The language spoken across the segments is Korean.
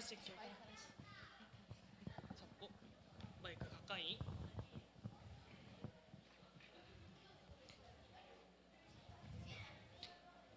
할 수 있게. 잡고 마이크 가까이.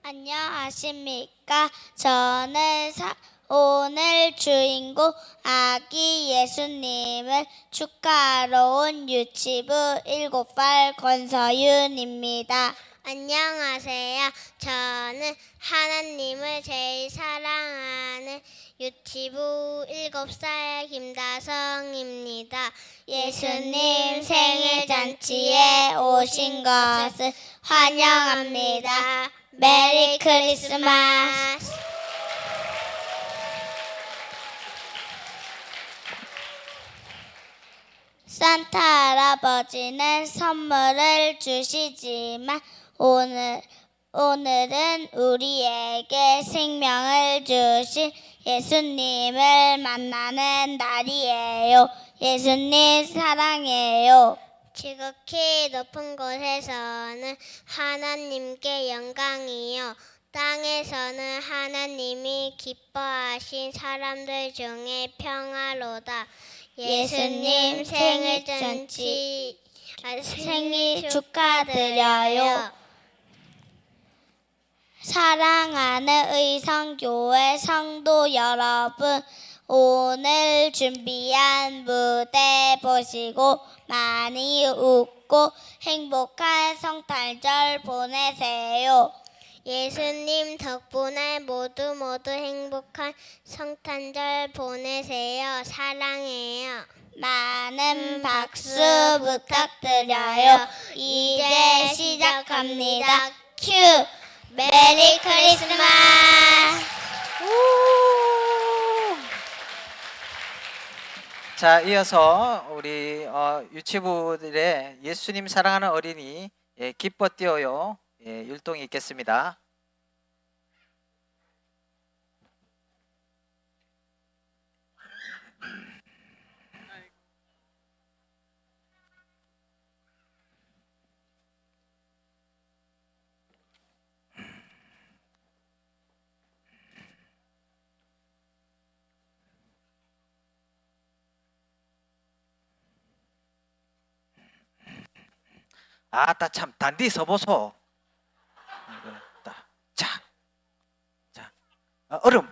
안녕하십니까. 저는 사- 오늘 주인공 아기 예수님을 축하하러 온 유치부 7살 권서윤입니다. 안녕하세요. 저는 하나님을 제일 사랑하는 유치부 7살 김다성입니다. 예수님 생일 잔치에 오신 것을 환영합니다. 메리 크리스마스. 산타 할아버지는 선물을 주시지만 오늘 오늘은 우리에게 생명을 주신 예수님을 만나는 날이에요. 예수님 사랑해요. 지극히 높은 곳에서는 하나님께 영광이요. 땅에서는 하나님이 기뻐하신 사람들 중에 평화로다. 예수님 생일 잔치 생일 축하드려요. 사랑하는 의성교회 성도 여러분, 오늘 준비한 무대 보시고 많이 웃고 행복한 성탄절 보내세요. 예수님 덕분에 모두 모두 행복한 성탄절 보내세요. 사랑해요. 많은 박수 부탁드려요. 이제 시작합니다. 큐! 메리 크리스마스! 자, 이어서 우리 어, 유치부들의 예수님 사랑하는 어린이 예, 기뻐 뛰어요 예, 율동이 있겠습니다. 아따 참 단디 서보소. 이거, 따. 자, 자, 어, 얼음.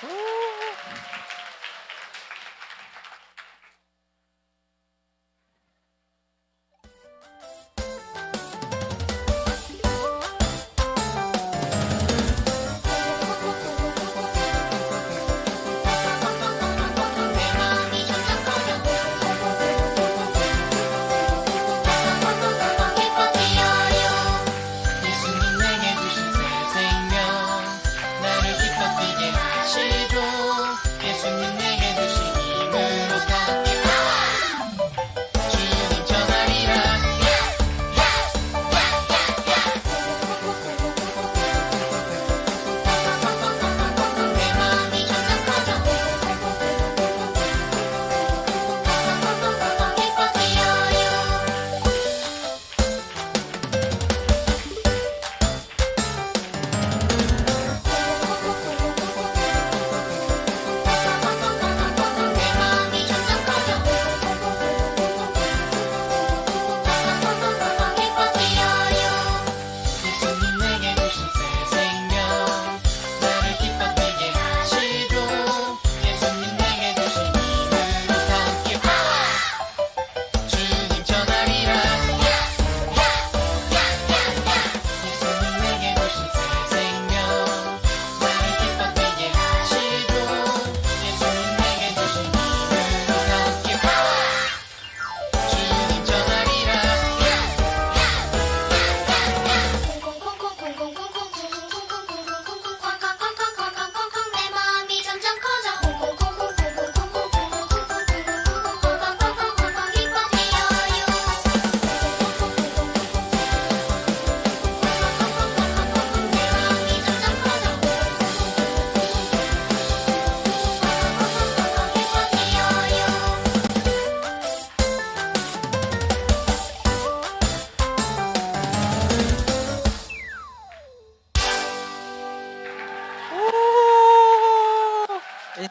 Woo!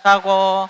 인하고